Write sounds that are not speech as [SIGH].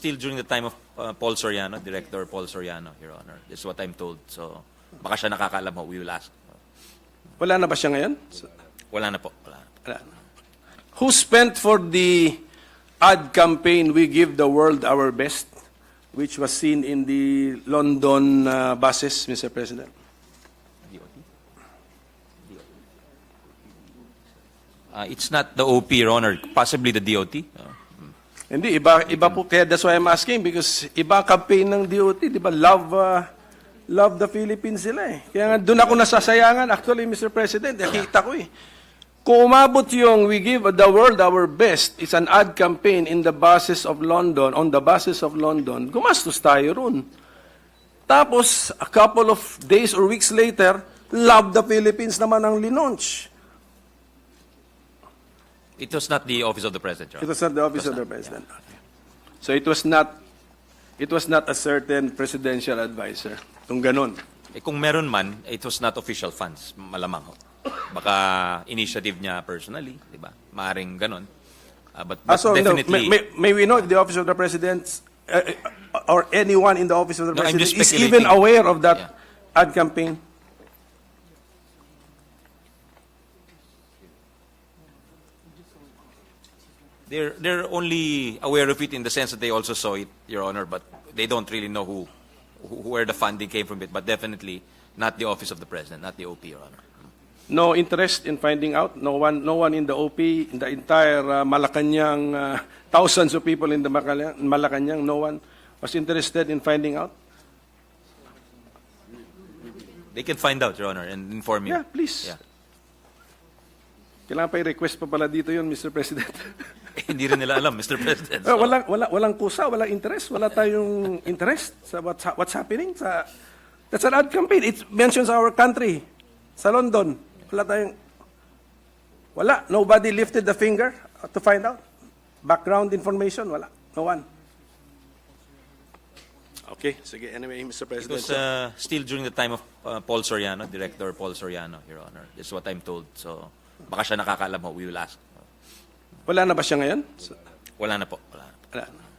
still during the time of uh, Paul Soriano, Director Paul Soriano, Your Honor. That's what I'm told. So, baka siya nakakaalam ho. We will ask. Wala na ba siya ngayon? Wala na po. Wala na. Wala na. Who spent for the ad campaign We Give the World Our Best, which was seen in the London uh, buses, Mr. President? Uh, it's not the OP, Your Honor. Possibly the DOT. Uh, Hindi, iba, iba po. Kaya that's why I'm asking because iba campaign ng DOT, di ba? Love, uh, love the Philippines sila eh. Kaya nga doon ako nasasayangan. Actually, Mr. President, nakita ko eh. Kung umabot yung We Give the World Our Best, it's an ad campaign in the buses of London, on the buses of London, gumastos tayo ron. Tapos, a couple of days or weeks later, Love the Philippines naman ang linunch. It was not the Office of the President, Your It was not the office of the president. So it was not, it was not a certain presidential advisor. Kung ganun. Eh, kung meron man, it was not official funds. Malamang ho. Baka initiative niya personally, di ba? Maaring ganon. Uh, but, but Ah, so, no, definitely... may, may, may we know if the office of the president uh, uh, or anyone in the office of the No, I'm president just is even speculating. aware of that Yeah. ad campaign? They're they're only aware of it in the sense that they also saw it, Your Honor, but they don't really know who, who where the funding came from it. But definitely not the office of the president, not the OP, Your Honor. No interest in finding out? No one, no one in the OP, in the entire uh, Malacanang, uh, thousands of people in the Malacanang, no one was interested in finding out? They can find out, Your Honor, and inform you. Yeah, please. Yeah. Kailangan pa i-request pa pala dito yun, Mr. President. [LAUGHS] [LAUGHS] Hindi rin nila alam, Mr. President. So, walang, wala, walang kusa, walang interest. Wala tayong interest sa what's, ha- what's happening. Sa, that's an ad campaign. It mentions our country. Sa London. Wala tayong... Wala. Nobody lifted the finger to find out. Background information, wala. No one. Okay, sige. Anyway, Mr. It President. was uh, still during the time of uh, Paul Soriano, Director Paul Soriano, Your Honor. That's what I'm told. So, baka siya nakakaalam ho. We will ask. Wala na ba siya ngayon? Wala na po. Wala na. Wala.